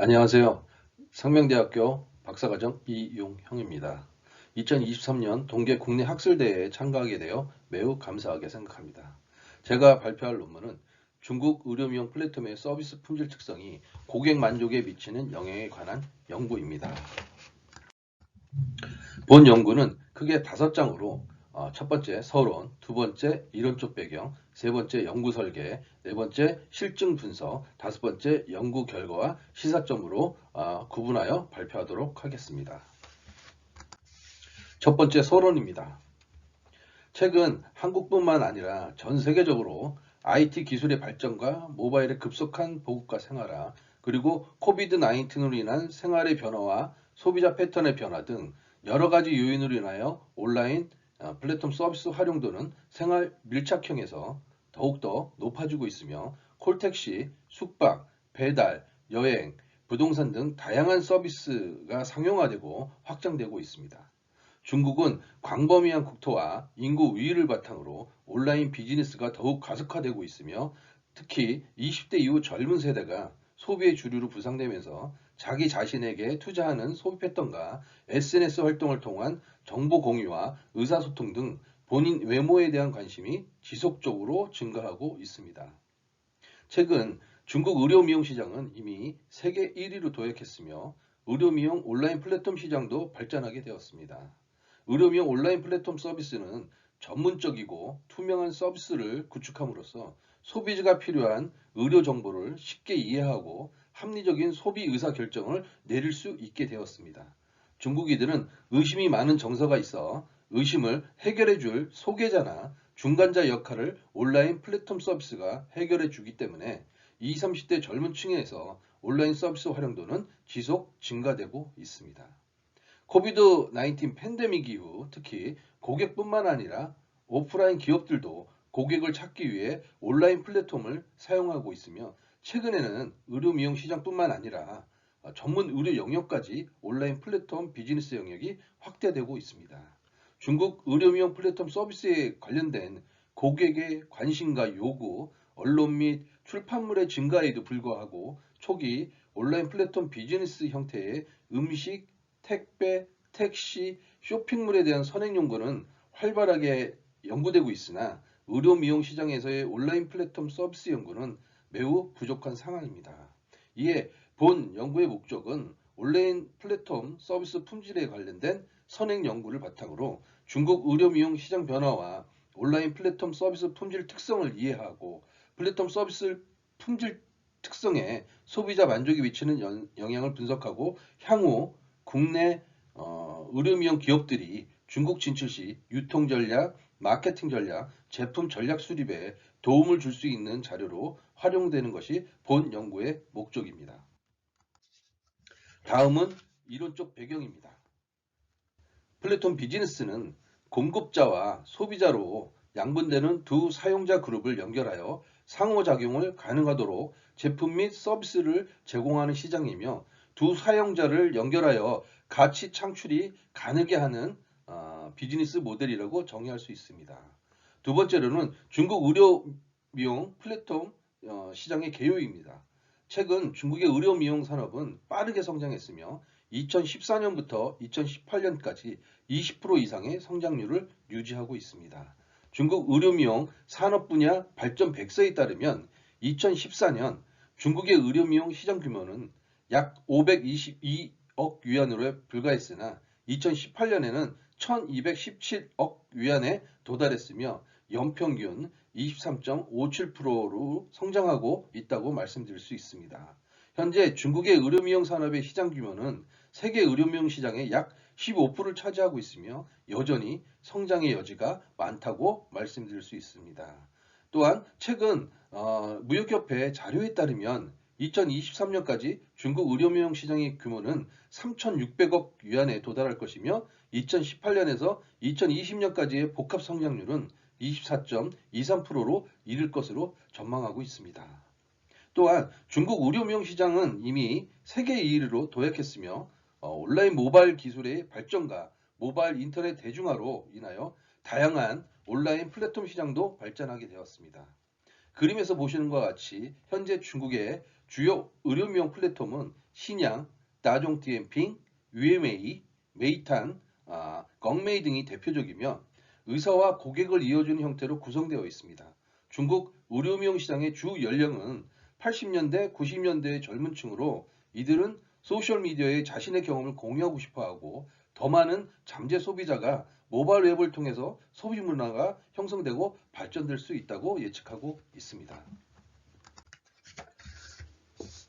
안녕하세요. 상명대학교 박사과정 이용형입니다. 2023년 동계 국내 학술대회에 참가하게 되어 매우 감사하게 생각합니다. 제가 발표할 논문은 중국 의료미용 플랫폼의 서비스 품질 특성이 고객 만족에 미치는 영향에 관한 연구입니다. 본 연구는 크게 다섯 장으로 어, 첫 번째 서론, 두 번째 이론적 배경, 세 번째 연구 설계, 네 번째 실증 분석, 다섯 번째 연구 결과와 시사점으로 어, 구분하여 발표하도록 하겠습니다. 첫 번째 서론입니다. 최근 한국뿐만 아니라 전 세계적으로 IT 기술의 발전과 모바일의 급속한 보급과 생활화, 그리고 코비드-19으로 인한 생활의 변화와 소비자 패턴의 변화 등 여러 가지 요인으로 인하여 온라인 어, 플랫폼 서비스 활용도는 생활 밀착형에서 더욱더 높아지고 있으며 콜택시, 숙박, 배달, 여행, 부동산 등 다양한 서비스가 상용화되고 확장되고 있습니다. 중국은 광범위한 국토와 인구 우위를 바탕으로 온라인 비즈니스가 더욱 가속화되고 있으며 특히 20대 이후 젊은 세대가 소비의 주류로 부상되면서 자기 자신에게 투자하는 소비 패턴과 SNS 활동을 통한 정보 공유와 의사소통 등 본인 외모에 대한 관심이 지속적으로 증가하고 있습니다. 최근 중국 의료 미용 시장은 이미 세계 1위로 도약했으며 의료 미용 온라인 플랫폼 시장도 발전하게 되었습니다. 의료 미용 온라인 플랫폼 서비스는 전문적이고 투명한 서비스를 구축함으로써 소비자가 필요한 의료 정보를 쉽게 이해하고 합리적인 소비 의사 결정을 내릴 수 있게 되었습니다. 중국이들은 의심이 많은 정서가 있어 의심을 해결해 줄 소개자나 중간자 역할을 온라인 플랫폼 서비스가 해결해 주기 때문에 20, 30대 젊은 층에서 온라인 서비스 활용도는 지속 증가되고 있습니다. 코비드-19 팬데믹 이후 특히 고객뿐만 아니라 오프라인 기업들도 고객을 찾기 위해 온라인 플랫폼을 사용하고 있으며 최근에는 의료 미용 시장뿐만 아니라 전문 의료 영역까지 온라인 플랫폼 비즈니스 영역이 확대되고 있습니다. 중국 의료 미용 플랫폼 서비스에 관련된 고객의 관심과 요구, 언론 및 출판물의 증가에도 불구하고 초기 온라인 플랫폼 비즈니스 형태의 음식, 택배, 택시, 쇼핑물에 대한 선행 연구는 활발하게 연구되고 있으나 의료 미용 시장에서의 온라인 플랫폼 서비스 연구는 매우 부족한 상황입니다. 이에 본 연구의 목적은 온라인 플랫폼 서비스 품질에 관련된 선행 연구를 바탕으로 중국 의료 미용 시장 변화와 온라인 플랫폼 서비스 품질 특성을 이해하고 플랫폼 서비스 품질 특성에 소비자 만족에 미치는 영향을 분석하고 향후 국내 어, 의료 미용 기업들이 중국 진출 시 유통 전략, 마케팅 전략, 제품 전략 수립에 도움을 줄 수 있는 자료로 활용되는 것이 본 연구의 목적입니다. 다음은 이론적 배경입니다. 플랫폼 비즈니스는 공급자와 소비자로 양분되는 두 사용자 그룹을 연결하여 상호작용을 가능하도록 제품 및 서비스를 제공하는 시장이며 두 사용자를 연결하여 가치 창출이 가능하게 하는 어, 비즈니스 모델이라고 정의할 수 있습니다. 두 번째로는 중국 의료 미용 플랫폼 어, 시장의 개요입니다. 최근 중국의 의료 미용 산업은 빠르게 성장했으며 2014년부터 2018년까지 20% 이상의 성장률을 유지하고 있습니다. 중국 의료 미용 산업 분야 발전 백서에 따르면 2014년 중국의 의료 미용 시장 규모는 약 522억 위안으로 불과했으나 2018년에는 1217억 위안에 도달했으며 연평균 23.57%로 성장하고 있다고 말씀드릴 수 있습니다. 현재 중국의 의료미용 산업의 시장 규모는 세계 의료미용 시장의 약 15%를 차지하고 있으며 여전히 성장의 여지가 많다고 말씀드릴 수 있습니다. 또한 최근 어, 무역협회 자료에 따르면 2023년까지 중국 의료미용 시장의 규모는 3,600억 위안에 도달할 것이며 2018년에서 2020년까지의 복합 성장률은 24.23%로 이를 것으로 전망하고 있습니다. 또한 중국 의료미용 시장은 이미 세계 2위로 도약했으며 어, 온라인 모바일 기술의 발전과 모바일 인터넷 대중화로 인하여 다양한 온라인 플랫폼 시장도 발전하게 되었습니다. 그림에서 보시는 것과 같이 현재 중국의 주요 의료미용 플랫폼은 신양, 다종 디엠핑, UMA, 메이탄, 아, 껑메이 등이 대표적이며 의사와 고객을 이어주는 형태로 구성되어 있습니다. 중국 의료미용 시장의 주 연령은 80년대, 90년대의 젊은 층으로 이들은 소셜미디어에 자신의 경험을 공유하고 싶어하고 더 많은 잠재 소비자가 모바일 웹을 통해서 소비 문화가 형성되고 발전될 수 있다고 예측하고 있습니다.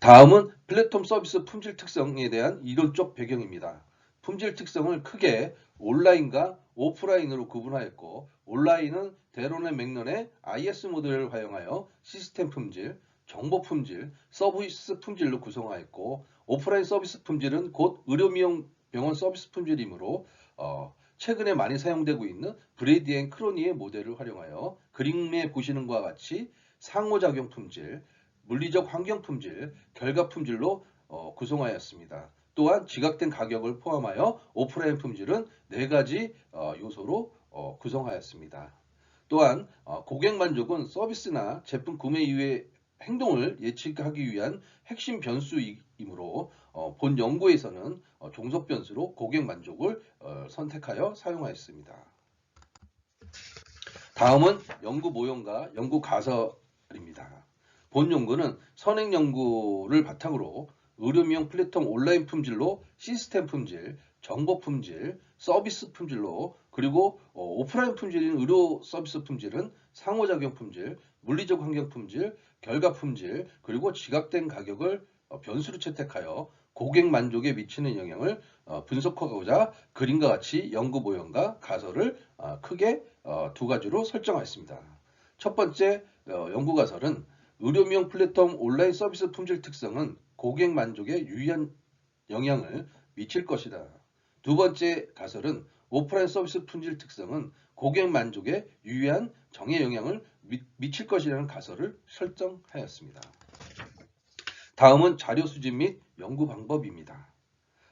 다음은 플랫폼 서비스 품질 특성에 대한 이론적 배경입니다. 품질 특성을 크게 온라인과 오프라인으로 구분하였고 온라인은 대론의 맥론의 IS 모델을 활용하여 시스템 품질, 정보 품질, 서비스 품질로 구성하였고 오프라인 서비스 품질은 곧 의료미용 병원 서비스 품질이므로 어, 최근에 많이 사용되고 있는 브레디 앤 크로니의 모델을 활용하여 그림에 보시는 것과 같이 상호작용 품질, 물리적 환경 품질, 결과 품질로 어, 구성하였습니다. 또한 지각된 가격을 포함하여 오프라인 품질은 네 가지 어, 요소로 어, 구성하였습니다. 또한 어, 고객 만족은 서비스나 제품 구매 이후의 행동을 예측하기 위한 핵심 변수이므로 어, 본 연구에서는 어, 종속 변수로 고객 만족을 어, 선택하여 사용하였습니다. 다음은 연구 모형과 연구 가설입니다. 본 연구는 선행 연구를 바탕으로 의료미용 플랫폼 온라인 품질로 시스템 품질, 정보 품질, 서비스 품질로 그리고 어, 오프라인 품질인 의료 서비스 품질은 상호작용 품질, 물리적 환경 품질, 결과 품질, 그리고 지각된 가격을 어, 변수로 채택하여 고객 만족에 미치는 영향을 어, 분석하고자 그림과 같이 연구 모형과 가설을 어, 크게 어, 두 가지로 설정하였습니다. 첫 번째 어, 연구 가설은 의료미용 플랫폼 온라인 서비스 품질 특성은 고객 만족에 유의한 영향을 미칠 것이다. 두 번째 가설은 오프라인 서비스 품질 특성은 고객 만족에 유의한 정의 영향을 미, 미칠 것이라는 가설을 설정하였습니다. 다음은 자료 수집 및 연구 방법입니다.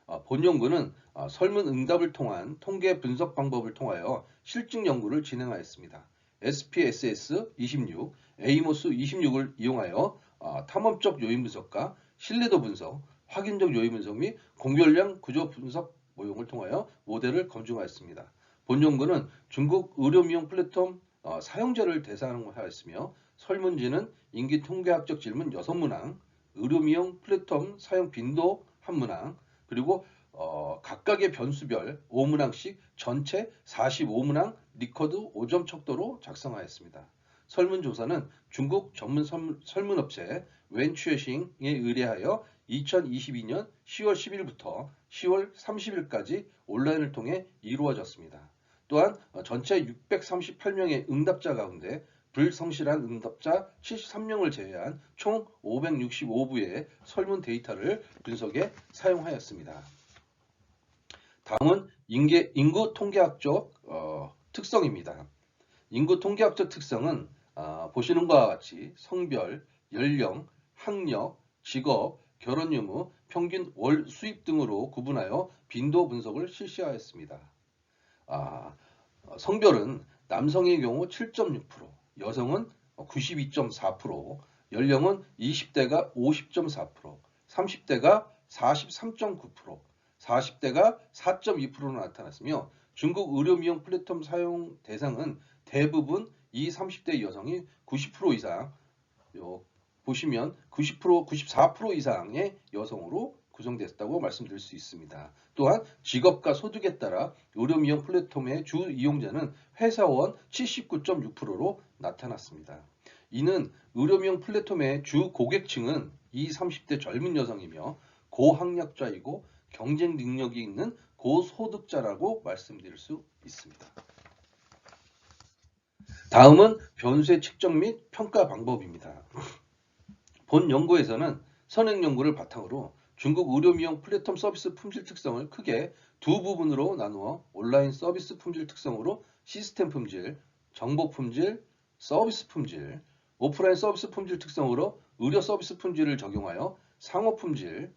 어, 본 연구는 어, 설문 응답을 통한 통계 분석 방법을 통하여 실증 연구를 진행하였습니다. SPSS 26, 에이모스 26을 이용하여 어, 탐험적 요인 분석과 신뢰도 분석, 확인적 요인 분석 및 공별량 구조 분석 모형을 통하여 모델을 검증하였습니다. 본 연구는 중국 의료미용 플랫폼 어, 사용자를 대상으로 하였으며 설문지는 인기 통계학적 질문 6문항, 의료미용 플랫폼 사용 빈도 1문항, 그리고 어, 각각의 변수별 5문항씩 전체 45문항 리커드 5점 척도로 작성하였습니다. 설문조사는 중국 전문 설문- 설문업체 웬추어싱에 의뢰하여 2022년 10월 10일부터 10월 30일까지 온라인을 통해 이루어졌습니다. 또한 어, 전체 638명의 응답자 가운데 불성실한 응답자 73명을 제외한 총 565부의 설문 데이터를 분석에 사용하였습니다. 다음은 인구 통계학적 어, 특성입니다. 인구 통계학적 특성은 아, 보시는 것과 같이 성별, 연령, 학력, 직업, 결혼 유무, 평균 월 수입 등으로 구분하여 빈도 분석을 실시하였습니다. 아, 어, 성별은 남성의 경우 7.6%, 여성은 92.4%, 연령은 20대가 50.4%, 30대가 43.9%, 40대가 4.2%로 나타났으며 중국 의료 미용 플랫폼 사용 대상은 대부분 이 30대 여성이 90% 이상 요, 보시면 90% 94% 이상의 여성으로 구성됐다고 말씀드릴 수 있습니다. 또한 직업과 소득에 따라 의료 미용 플랫폼의 주 이용자는 회사원 79.6%로 나타났습니다. 이는 의료 미용 플랫폼의 주 고객층은 이 30대 젊은 여성이며 고학력자이고 경쟁 능력이 있는 고소득자라고 말씀드릴 수 있습니다. 다음은 변수의 측정 및 평가 방법입니다. 본 연구에서는 선행 연구를 바탕으로 중국 의료 미용 플랫폼 서비스 품질 특성을 크게 두 부분으로 나누어 온라인 서비스 품질 특성으로 시스템 품질, 정보 품질, 서비스 품질, 오프라인 서비스 품질 특성으로 의료 서비스 품질을 적용하여 상호 품질,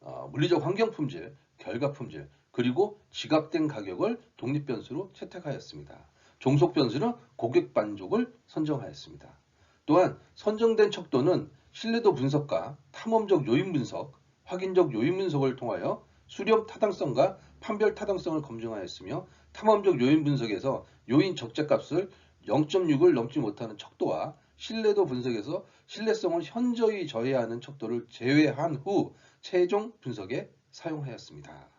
어, 물리적 환경 품질, 결과 품질, 그리고 지각된 가격을 독립 변수로 채택하였습니다. 종속 변수는 고객 만족을 선정하였습니다. 또한 선정된 척도는 신뢰도 분석과 탐험적 요인 분석, 확인적 요인 분석을 통하여 수렴 타당성과 판별 타당성을 검증하였으며 탐험적 요인 분석에서 요인 적재값을 0.6을 넘지 못하는 척도와 신뢰도 분석에서 신뢰성을 현저히 저해하는 척도를 제외한 후 최종 분석에 사용하였습니다.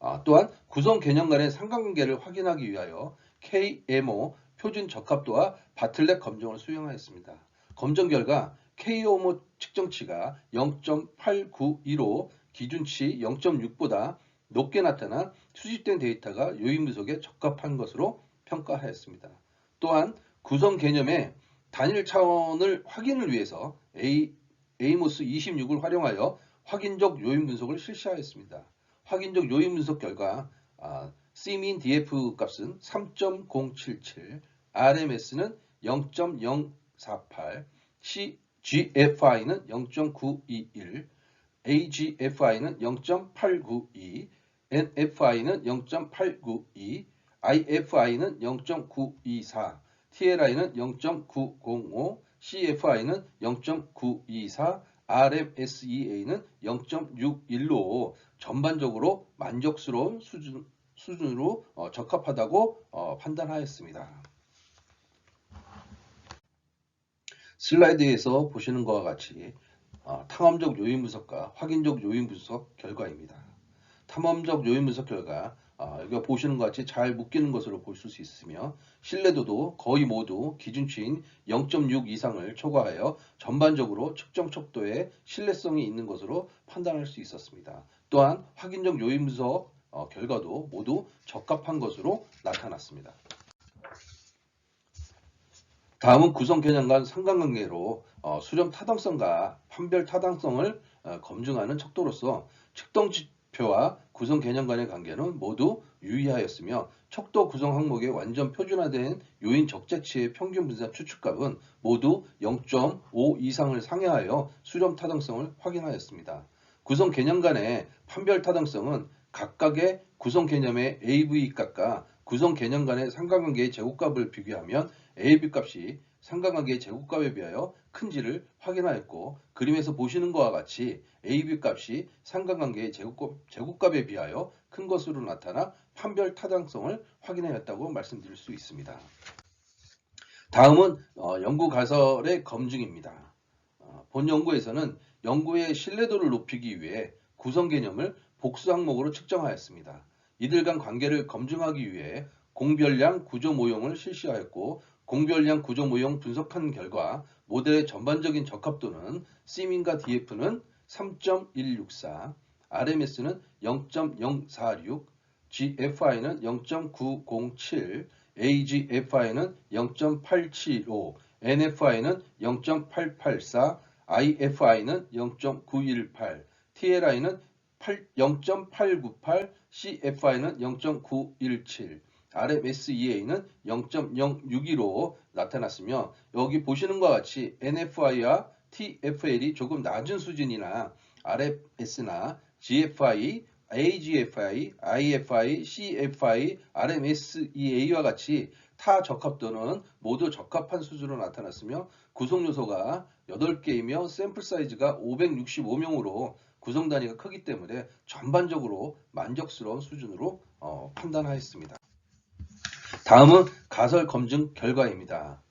아, 또한 구성 개념 간의 상관관계를 확인하기 위하여 KMO 표준 적합도와 바틀렉 검정을 수행하였습니다. 검정 결과 KMO 측정치가 0.892로 기준치 0.6보다 높게 나타나 수집된 데이터가 요인 분석에 적합한 것으로 평가하였습니다. 또한 구성 개념의 단일 차원을 확인을 위해서 A, 에이모스 26을 활용하여 확인적 요인 분석을 실시하였습니다. 확인적 요인 분석 결과 아, Cmin DF 값은 3.077, RMS는 0.048, C, GFI는 0.921, AGFI는 0.892, NFI는 0.892, IFI는 0.924, TLI는 0.905, CFI는 0.924, RMSEA는 0.61로 전반적으로 만족스러운 수준, 수준으로 어, 적합하다고 어, 판단하였습니다. 슬라이드에서 보시는 것과 같이 어, 탐험적 요인 분석과 확인적 요인 분석 결과입니다. 탐험적 요인 분석 결과 어, 여기 보시는 것 같이 잘 묶이는 것으로 볼 수 있으며 신뢰도도 거의 모두 기준치인 0.6 이상을 초과하여 전반적으로 측정 척도에 신뢰성이 있는 것으로 판단할 수 있었습니다. 또한 확인적 요인 분석 어, 결과도 모두 적합한 것으로 나타났습니다. 다음은 구성 개념 간 상관관계로 어, 수렴 타당성과 판별 타당성을 어, 검증하는 척도로서 측정 지표와 구성 개념 간의 관계는 모두 유의하였으며 척도 구성 항목의 완전 표준화된 요인 적재치의 평균 분산 추측값은 모두 0.5 이상을 상회하여 수렴 타당성을 확인하였습니다. 구성 개념 간의 판별 타당성은 각각의 구성 개념의 AV 값과 구성 개념 간의 상관관계의 제곱값을 비교하면 AV 값이 상관관계의 제곱값에 비하여 큰지를 확인하였고 그림에서 보시는 것과 같이 AV 값이 상관관계의 제곱값, 제곱값 에 비하여 큰 것으로 나타나 판별 타당성을 확인하였다고 말씀드릴 수 있습니다. 다음은 어, 연구 가설의 검증입니다. 어, 본 연구에서는 연구의 신뢰도를 높이기 위해 구성 개념을 복수 항목으로 측정하였습니다. 이들 간 관계를 검증하기 위해 공별량 구조 모형을 실시하였고 공별량 구조 모형 분석한 결과 모델의 전반적인 적합도는 C민과 DF는 3.164, RMS는 0.046, GFI는 0.907, AGFI는 0.875, NFI는 0.884, IFI는 0.918, TLI는 0.898, CFI는 0.917, RMSEA는 0.062로 나타났으며 여기 보시는 것과 같이 NFI와 TFL이 조금 낮은 수준이나 RMS나 GFI, AGFI, IFI, CFI, RMSEA와 같이 타 적합도는 모두 적합한 수준으로 나타났으며 구성 요소가 8개이며 샘플 사이즈가 565명으로 구성 단위가 크기 때문에 전반적으로 만족스러운 수준으로 어, 판단하였습니다. 다음은 가설 검증 결과입니다.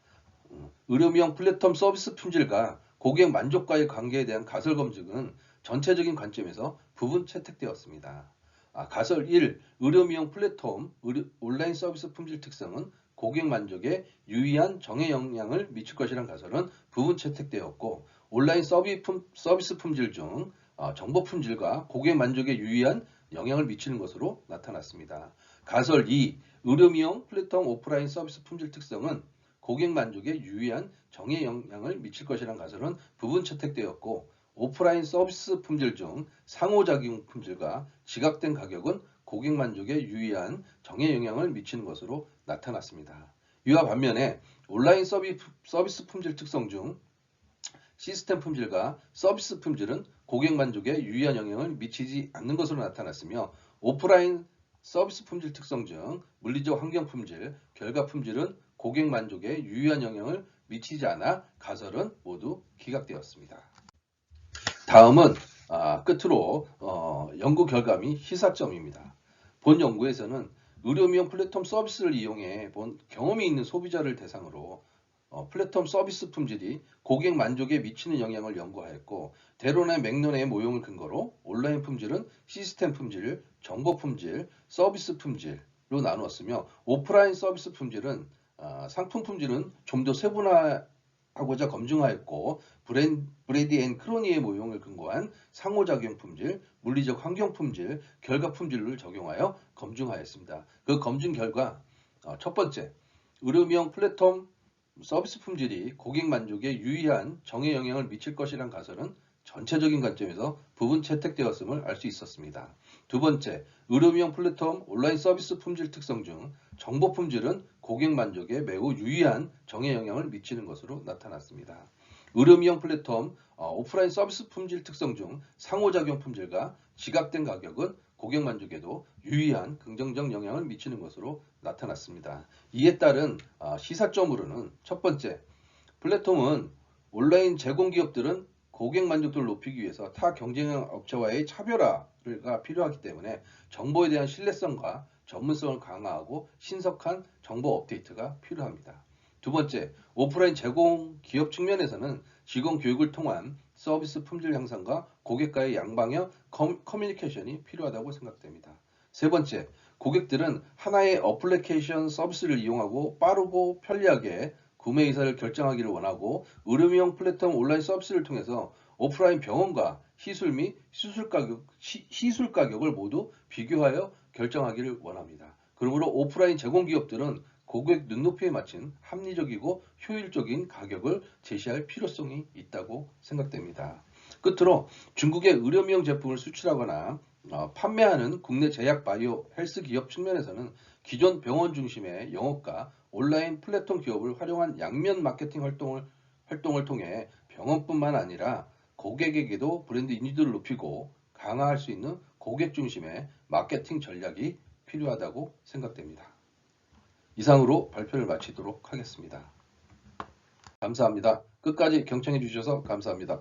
음, 의료미용 플랫폼 서비스 품질과 고객 만족과의 관계에 대한 가설 검증은 전체적인 관점에서 부분 채택되었습니다. 아, 가설 1. 의료미용 플랫폼 의료, 온라인 서비스 품질 특성은 고객 만족에 유의한 정의 영향을 미칠 것이란 가설은 부분 채택되었고 온라인 서비스 품질 중 어, 정보 품질과 고객 만족에 유의한 영향을 미치는 것으로 나타났습니다. 가설 2. 의료 미용 플랫폼 오프라인 서비스 품질 특성은 고객 만족에 유의한 정의 영향을 미칠 것이란 가설은 부분 채택되었고 오프라인 서비스 품질 중 상호작용 품질과 지각된 가격은 고객 만족에 유의한 정의 영향을 미치는 것으로 나타났습니다. 이와 반면에 온라인 서비스 품질 특성 중 시스템 품질과 서비스 품질은 고객 만족에 유의한 영향을 미치지 않는 것으로 나타났으며 오프라인 서비스 품질 특성 중 물리적 환경 품질, 결과 품질은 고객 만족에 유의한 영향을 미치지 않아 가설은 모두 기각되었습니다. 다음은 아, 끝으로 어, 연구 결과 및 시사점입니다. 본 연구에서는 의료미용 플랫폼 서비스를 이용해 본 경험이 있는 소비자를 대상으로 어, 플랫폼 서비스 품질이 고객 만족에 미치는 영향을 연구하였고 대론의 맥론의 모형을 근거로 온라인 품질은 시스템 품질, 정보 품질, 서비스 품질로 나누었으며 오프라인 서비스 품질은 아, 상품 품질은 좀 더 세분화 하고자 검증하였고 브레디 앤 크로니의 모형을 근거한 상호작용 품질, 물리적 환경 품질, 결과 품질을 적용하여 검증하였습니다. 그 검증 결과 어, 첫 번째 의료미용 플랫폼 서비스 품질이 고객 만족에 유의한 정의 영향을 미칠 것이란 가설은 전체적인 관점에서 부분 채택되었음을 알 수 있었습니다. 두 번째, 의료미용 플랫폼 온라인 서비스 품질 특성 중 정보 품질은 고객 만족에 매우 유의한 정의 영향을 미치는 것으로 나타났습니다. 의료미용 플랫폼 어, 오프라인 서비스 품질 특성 중 상호작용 품질과 지각된 가격은 고객 만족에도 유의한 긍정적 영향을 미치는 것으로 나타났습니다. 이에 따른 어, 시사점으로는 첫 번째, 플랫폼은 온라인 제공 기업들은 고객 만족도를 높이기 위해서 타 경쟁 업체와의 차별화가 필요하기 때문에 정보에 대한 신뢰성과 전문성을 강화하고 신속한 정보 업데이트가 필요합니다. 두 번째, 오프라인 제공 기업 측면에서는 직원 교육을 통한 서비스 품질 향상과 고객과의 양방향 커- 커뮤니케이션이 필요하다고 생각됩니다. 세 번째, 고객들은 하나의 어플리케이션 서비스를 이용하고 빠르고 편리하게 구매 의사를 결정하기를 원하고 의료미용 플랫폼 온라인 서비스를 통해서 오프라인 병원과 시술 및 시술 가격, 시, 시술 가격을 모두 비교하여 결정하기를 원합니다. 그러므로 오프라인 제공 기업들은 고객 눈높이에 맞춘 합리적이고 효율적인 가격을 제시할 필요성이 있다고 생각됩니다. 끝으로 중국의 의료미용 제품을 수출하거나 어, 판매하는 국내 제약 바이오 헬스 기업 측면에서는 기존 병원 중심의 영업과 온라인 플랫폼 기업을 활용한 양면 마케팅 활동을, 활동을 통해 병원뿐만 아니라 고객에게도 브랜드 인지도를 높이고 강화할 수 있는 고객 중심의 마케팅 전략이 필요하다고 생각됩니다. 이상으로 발표를 마치도록 하겠습니다. 감사합니다. 끝까지 경청해 주셔서 감사합니다.